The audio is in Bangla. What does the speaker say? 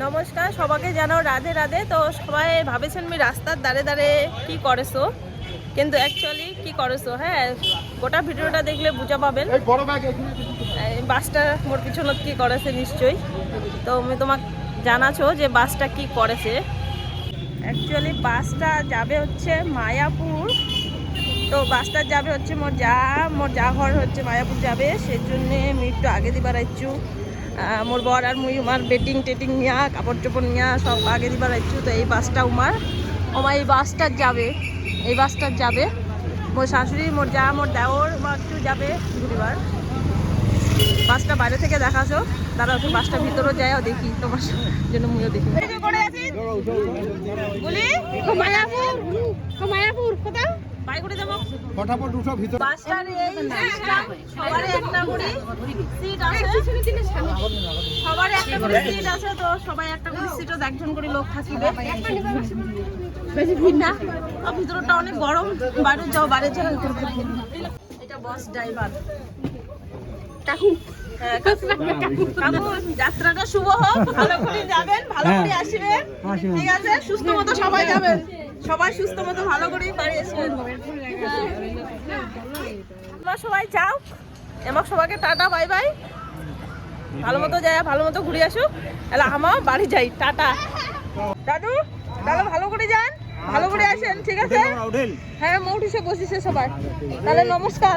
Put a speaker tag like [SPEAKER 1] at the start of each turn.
[SPEAKER 1] নমস্কার সবাইকে জানাও রাধে রাধে। তো সবাই ভাবেছেন আমি রাস্তার দাঁড়ে দাঁড়ে কি করেছ? কিন্তু অ্যাকচুয়ালি কি করেছ? হ্যাঁ গোটা ভিডিওটা দেখলে বুঝা পাবেন। বাসটা মোর পিছনত কি করেছে নিশ্চয়ই। তো আমি তোমাকে জানাছো যে বাসটা কি করেছে। অ্যাকচুয়ালি বাসটা যাবে হচ্ছে মায়াপুর। তো বাসটা যাবে হচ্ছে মোর যা মোর যা ঘর হচ্ছে মায়াপুর যাবে। সেই জন্যে আমি একটু আগে দিবার আহ, মোর বর আর মুই উমার বেটিং টেটিং নিয়া কাপড় চোপড় নিয়া সব আগে দিবার আইছু তো এই বাসটা উমার। ওমা এই বাসটা যাবে। এই বাসটা যাবে। মোর শাশুড়ি মোর যা মোর দেওর বা একটু যাবে ঘুরিবার বাসটা বাইরে থেকে দেখাছো। তারা একটু বাসটা ভিতরে যায় দেখি। তোমার জন্য মুইও দেখি। বলি?
[SPEAKER 2] মায়াপুর। মায়াপুর কোথাও
[SPEAKER 3] ফটাফট উঠো ভিতরে
[SPEAKER 1] বাসটার এই সবারই একটা করে সিট আছে। সবারই একটা করে সিট আছে তো সবাই একটা করে সিটও একজন করে লোক থাকিবে। বেশি ভিড় না। ভিতরটা অনেক গরম বাইরে যাও বাইরে যাও। এটা বস ড্রাইভার হ্যাঁ, কাকু। কাকু, যাত্রাটা শুভ হোক ভালো করে যাবেন ভালো করে আসবেন। ঠিক আছে সুস্থ মতো সবাই যাবেন। সবাই সুস্থ মতো ভালো করেই বাড়ি তোমরা সবাই যাও। এমক সবাইকে টাটা বাই বাই। ভালো মতো যায় ভালো মতো ঘুরে আসুক। তাহলে আমার বাড়ি যাই। টাটা। দাদু তাহলে ভালো করে যান। ভালো করে আসেন ঠিক আছে? হ্যাঁ মৌট হিসেবে বসিছে সবাই। তাহলে নমস্কার।